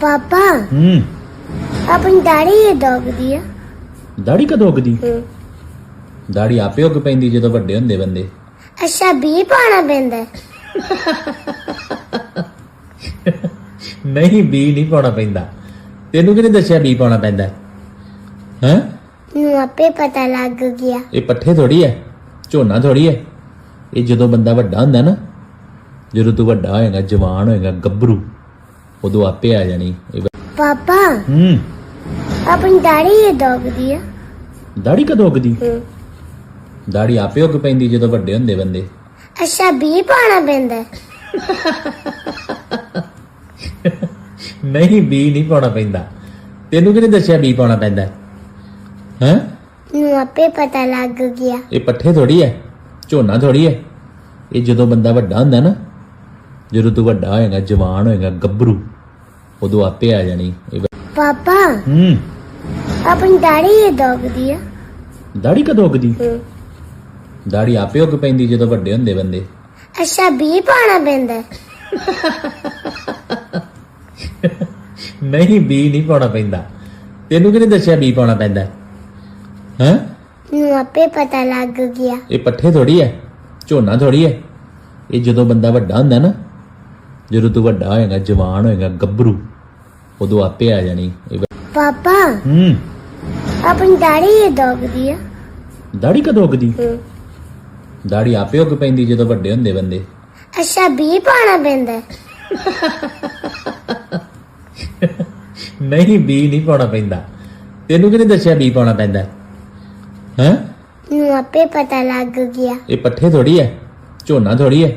ਪਾਪਾ ਹੂੰ। ਆਪਣੀ ਦਾੜੀ ਇਹ ਦੁਖਦੀ ਆ। ਦਾੜੀ ਕਦੋਂ ਉਗਦੀ? ਹੂੰ। ਦਾੜੀ ਆਪੇ ਉੱਗ ਪੈਂਦੀ ਜਦੋਂ ਵੱਡੇ ਹੁੰਦੇ ਬੰਦੇ। ਅੱਛਾ ਵੀ ਪਾਣਾ ਪੈਂਦਾ ਹੈ। ਨਹੀਂ ਬੀ ਨਹੀਂ ਪਾਉਣਾ ਪੈਂਦਾ। ਤੈਨੂੰ ਕਿਹਨੇ ਦੱਸਿਆ ਬੀ ਪਾਉਣਾ ਪੈਂਦਾ ਹੈ? ਨੂੰ ਆਪੇ ਪਤਾ ਲੱਗ ਗਿਆ। ਇਹ ਪੱਠੇ ਥੋੜੀ ਹੈ ਝੋਨਾ ਥੋੜੀ ਹੈ। ਇਹ ਜਦੋਂ ਬੰਦਾ ਵੱਡਾ ਹੁੰਦਾ ਨਾ ਜਦੋਂ ਤੂੰ ਵੱਡਾ ਹੋਏਗਾ ਜਵਾਨ ਹੋਏਗਾ ਗੱਭਰੂ। ਉਦੋਂ ਆਪੇ ਆ ਜਾਣੀ। ਇਹ ਪਾਪਾ ਹੂੰ। ਆਪਣੀ ਦਾੜੀ ਇਹ ਦੁਖਦੀ ਆ। ਦਾੜੀ ਕਦੋਂ ਉਗਦੀ? ਹੂੰ। ਦਾੜੀ ਆਪੇ ਉੱਗ ਪੈਂਦੀ ਜਦੋਂ ਵੱਡੇ ਹੁੰਦੇ ਬੰਦੇ। ਅੱਛਾ ਵੀ ਪਾਣਾ ਪੈਂਦਾ। ਹੈ। ਨਹੀਂ ਬੀ ਨਹੀਂ ਪਾਉਣਾ ਪੈਂਦਾ। ਤੈਨੂੰ ਕਿਹਨੇ ਦੱਸਿਆ ਬੀ ਪਾਉਣਾ ਪੈਂਦਾ? ਹੈ? ਨੂੰ ਆਪੇ ਪਤਾ ਲੱਗ ਗਿਆ। ਇਹ ਪੱਠੇ ਥੋੜੀ ਹੈ ਝੋਨਾ ਥੋੜੀ ਹੈ ਇਹ ਜਦੋਂ ਬੰਦਾ ਵੱਡਾ ਹੁੰਦਾ ਨਾ ਜਦੋਂ ਤੂੰ ਵੱਡਾ ਹੋਏਗਾ ਜਵਾਨ ਹੋਏਗਾ ਗੱਭਰੂ ਉਦੋਂ ਆਪੇ ਆ ਜਾਣੀ ਇਹ ਪਾਪਾ ਹੂੰ। ਆਪਣੀ ਦਾੜੀ ਇਹ ਦੁਖਦੀ ਆ। ਦਾੜੀ ਕਦੋਂ ਉਗਦੀ? ਹੂੰ। ਦਾੜੀ ਆਪੇ ਉੱਗ ਪੈਂਦੀ ਜਦੋਂ ਵੱਡੇ ਹੁੰਦੇ ਬੰਦੇ। ਅੱਛਾ ਵੀ ਪਾਣਾ ਪੈਂਦਾ ਹੈ। ਨਹੀਂ ਬੀ ਨਹੀਂ ਪਾਉਣਾ ਪੈਂਦਾ। ਤੈਨੂੰ ਕਿਹਨੇ ਦੱਸਿਆ ਬੀ ਪਾਉਣਾ ਪੈਂਦਾ ਹੈ? ਨੂੰ ਆਪੇ ਪਤਾ ਲੱਗ ਗਿਆ। ਇਹ ਪੱਠੇ ਥੋੜੀ ਹੈ ਝੋਨਾ ਥੋੜੀ ਹੈ। ਇਹ ਜਦੋਂ ਬੰਦਾ ਵੱਡਾ ਹੁੰਦਾ ਨਾ ਜਦੋਂ ਤੂੰ ਵੱਡਾ ਹੋਏਗਾ ਜਵਾਨ ਹੋਏਗਾ ਗੱਭਰੂ ਉਦੋਂ ਆਪੇ ਆ ਜਾਣੀ ਇਹ ਬ- ਪਾਪਾ ਹੂੰ। ਆਪਣੀ ਦਾੜੀ ਇਹ ਦੁਖਦੀ ਆ। ਦਾੜੀ ਕਦੋਂ ਉਗਦੀ? ਹੂੰ। ਦਾੜੀ ਆਪੇ ਉੱਗ ਪੈਂਦੀ ਜਦੋਂ ਵੱਡੇ ਹੁੰਦੇ ਬੰਦੇ। ਅੱਛਾ ਵੀ ਪਾਣਾ ਪੈਂਦਾ ਹੈ। ਨਹੀਂ ਬੀ ਨਹੀਂ ਪਾਉਣਾ ਪੈਂਦਾ। ਤੈਨੂੰ ਕਿਹਨੇ ਦੱਸਿਆ ਬੀ ਪਾਉਣਾ ਪੈਂਦਾ ਹੈ? ਨੂੰ ਆਪੇ ਪਤਾ ਲੱਗ ਗਿਆ। ਇਹ ਪੱਠੇ ਥੋੜੀ ਹੈ ਝੋਨਾ ਥੋੜੀ ਹੈ।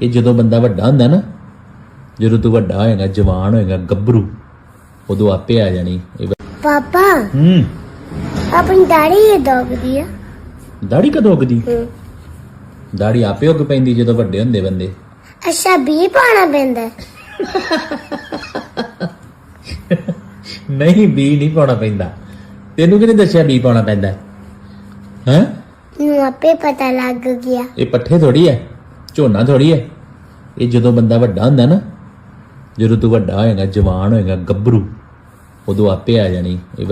ਇਹ ਜਦੋਂ ਬੰਦਾ ਵੱਡਾ ਹੁੰਦਾ ਨਾ ਜਦੋਂ ਤੂੰ ਵੱਡਾ ਹੋਏਗਾ ਜਵਾਨ ਹੋਏਗਾ ਗੱਭਰੂ ਉਦੋਂ ਆਪੇ ਆ ਜਾਣੀ ਇਹ ਪਾਪਾ ਹੂੰ। ਆਪਣੀ ਦਾੜੀ ਇਹ ਦੁਖਦੀ ਆ। ਦਾੜੀ ਕਦੋਂ ਉਗਦੀ? ਹੂੰ। ਦਾੜੀ ਆਪੇ ਉੱਗ ਪੈਂਦੀ ਜਦੋਂ ਵੱਡੇ ਹੁੰਦੇ ਬੰਦੇ। ਅੱਛਾ ਵੀ ਪਾਣਾ ਪੈਂਦਾ। ਹੈ। ਨਹੀਂ ਬੀ ਨਹੀਂ ਪਾਉਣਾ ਪੈਂਦਾ। ਤੈਨੂੰ ਕਿਹਨੇ ਦੱਸਿਆ ਬੀ ਪਾਉਣਾ ਪੈਂਦਾ? ਹੈ? ਨੂੰ ਆਪੇ ਪਤਾ ਲੱਗ ਗਿਆ। ਇਹ ਪੱਠੇ ਥੋੜੀ ਹੈ ਝੋਨਾ ਥੋੜੀ ਹੈ ਇਹ ਜਦੋਂ ਬੰਦਾ ਵੱਡਾ ਹੁੰਦਾ ਨਾ ਜਦੋਂ ਤੂੰ ਵੱਡਾ ਹੋਏਗਾ ਜਵਾਨ ਹੋਏਗਾ ਗੱਭਰੂ ਉਦੋਂ ਆਪੇ ਆ ਜਾਣੀ। ਇਹ